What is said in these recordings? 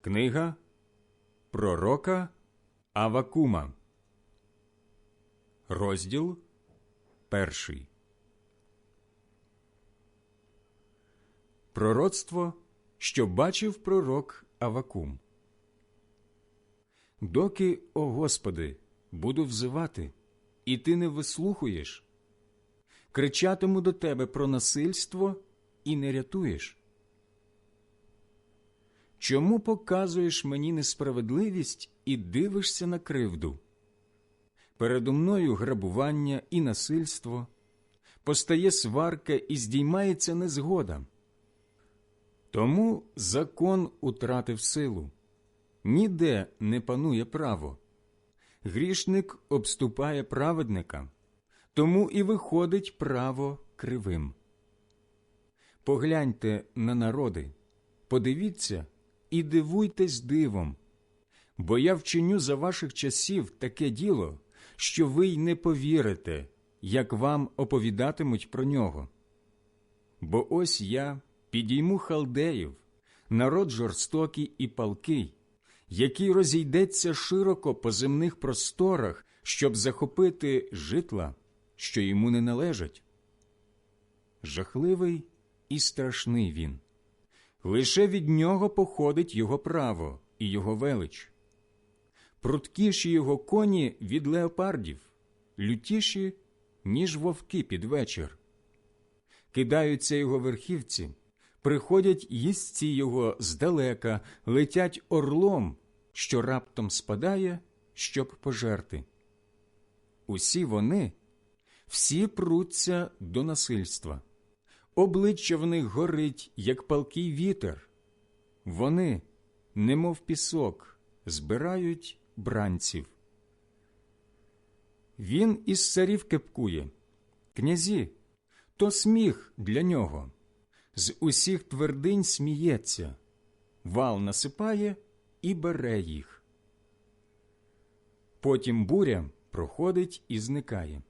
Книга Пророка Авакума, розділ перший. Пророцтво, що бачив пророк Авакум. Доки, о Господи, буду взивати, і ти не вислухуєш, кричатиму до тебе про насильство і не рятуєш. Чому показуєш мені несправедливість і дивишся на кривду? Передо мною грабування і насильство, постає сварка і здіймається незгода. Тому закон утратив силу, ніде не панує право. Грішник обступає праведника, тому і виходить право кривим. Погляньте на народи, подивіться і дивуйтесь дивом, бо я вчиню за ваших часів таке діло, що ви й не повірите, як вам оповідатимуть про нього. Бо ось я підійму халдеїв, народ жорстокий і палкий, який розійдеться широко по земних просторах, щоб захопити житла, що йому не належать. Жахливий і страшний він. Лише від нього походить його право і його велич. Пруткіші його коні від леопардів, лютіші, ніж вовки під вечір. Кидаються його верхівці, приходять їстці його здалека, летять орлом, що раптом спадає, щоб пожерти. Усі вони, всі пруться до насильства обличчя в них горить, як палкий вітер. Вони, немов пісок, збирають бранців. Він із царів кепкує, князі, то сміх для нього. З усіх твердинь сміється, вал насипає і бере їх. Потім буря проходить і зникає.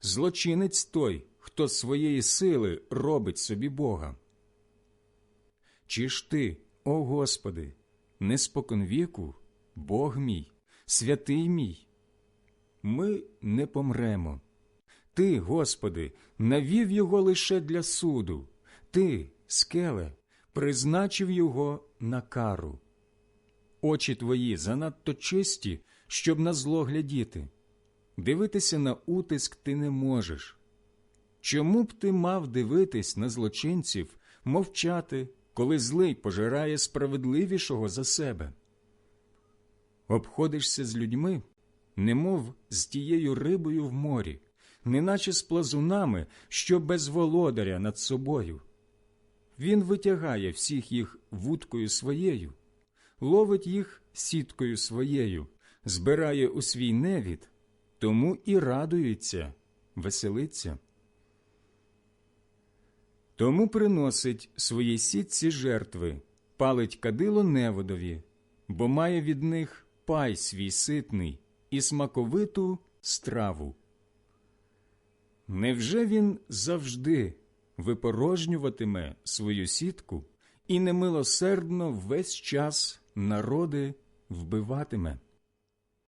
Злочинець той хто з своєї сили робить собі Бога. Чи ж ти, о Господи, не споконвіку, Бог мій, святий мій? Ми не помремо. Ти, Господи, навів його лише для суду, ти, скеле, призначив його на кару. Очі твої занадто чисті, щоб на зло глядіти. Дивитися на утиск ти не можеш. Чому б ти мав дивитись на злочинців, мовчати, коли злий пожирає справедливішого за себе? Обходишся з людьми, немов з тією рибою в морі, неначе з плазунами, що без володаря над собою. Він витягає всіх їх вудкою своєю, ловить їх сіткою своєю, збирає у свій невід, тому і радується, веселиться. Тому приносить своїй сітці жертви, палить кадило неводові, бо має від них пай свій ситний і смаковиту страву. Невже він завжди випорожнюватиме свою сітку і немилосердно весь час народи вбиватиме?